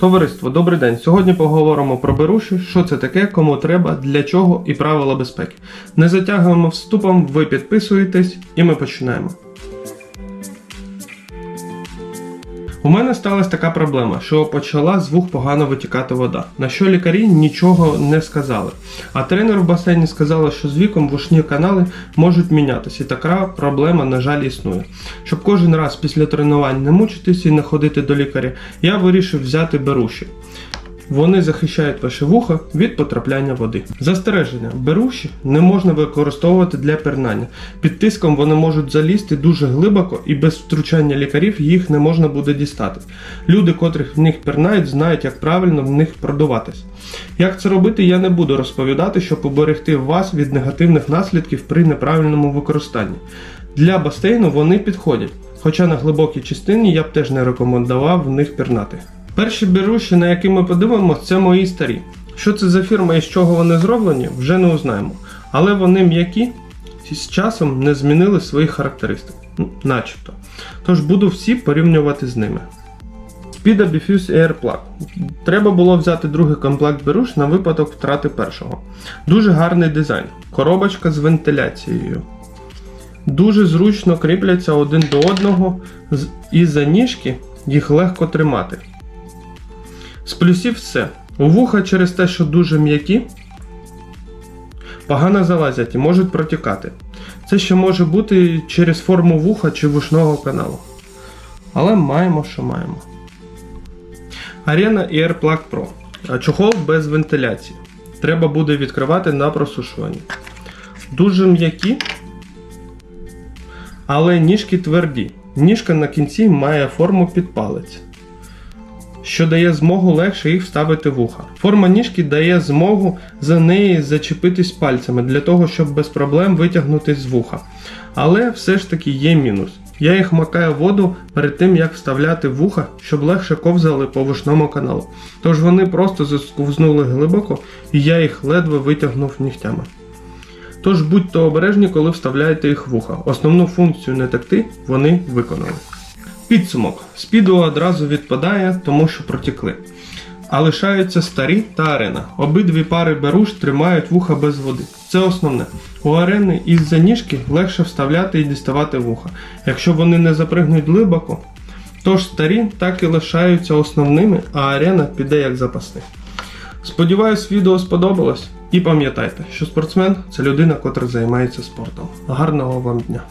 Товариство, добрий день. Сьогодні поговоримо про беруші, що це таке, кому треба, для чого і правила безпеки. Не затягуємо вступом, ви підписуєтесь і ми починаємо. У мене сталася така проблема, що почала з вух погано витікати вода, на що лікарі нічого не сказали. А тренер в басейні сказала, що з віком вушні канали можуть мінятися, і така проблема, на жаль, існує. Щоб кожен раз після тренувань не мучитись і не ходити до лікаря, я вирішив взяти беруші. Вони захищають ваше вухо від потрапляння води. Застереження: беруші не можна використовувати для пірнання. Під тиском вони можуть залізти дуже глибоко і без втручання лікарів їх не можна буде дістати. Люди, котрих в них пірнають, знають, як правильно в них продуватись. Як це робити, я не буду розповідати, щоб уберегти вас від негативних наслідків при неправильному використанні. Для басейну вони підходять, хоча на глибокій частині я б теж не рекомендував в них пірнати. Перші беруші, на які ми подивимося, це мої старі. Що це за фірма і з чого вони зроблені, вже не узнаємо. Але вони м'які з часом не змінили своїх характеристик, начебто. Тож буду всі порівнювати з ними. Speeda Diffuse Air Plug. Треба було взяти другий комплект беруш на випадок втрати першого. Дуже гарний дизайн. Коробочка з вентиляцією. Дуже зручно кріпляться один до одного і за ніжки їх легко тримати. З плюсів все. У вуха через те, що дуже м'які, погано залазять і можуть протікати. Це ще може бути через форму вуха чи вушного каналу. Але маємо, що маємо. Arena Air Plug Pro. Чохол без вентиляції. Треба буде відкривати на просушуванні. Дуже м'які, але ніжки тверді. Ніжка на кінці має форму під палець що дає змогу легше їх вставити в уха. Форма ніжки дає змогу за неї зачепитись пальцями для того, щоб без проблем витягнути з вуха. Але все ж таки є мінус. Я їх макаю воду перед тим, як вставляти вуха, щоб легше ковзали по вушному каналу. Тож вони просто засковзнули глибоко, і я їх ледве витягнув нігтями. Тож будьте обережні, коли вставляєте їх в вуха. Основну функцію не текти вони виконали. Підсумок. Спіду одразу відпадає, тому що протікли. А лишаються старі та арена. Обидві пари беруш тримають вуха без води. Це основне. У арени із-за ніжки легше вставляти і діставати вуха. Якщо вони не запригнуть глибоко, то ж старі так і лишаються основними, а арена піде як запасний. Сподіваюсь, відео сподобалось. І пам'ятайте, що спортсмен це людина, котра займається спортом. Гарного вам дня!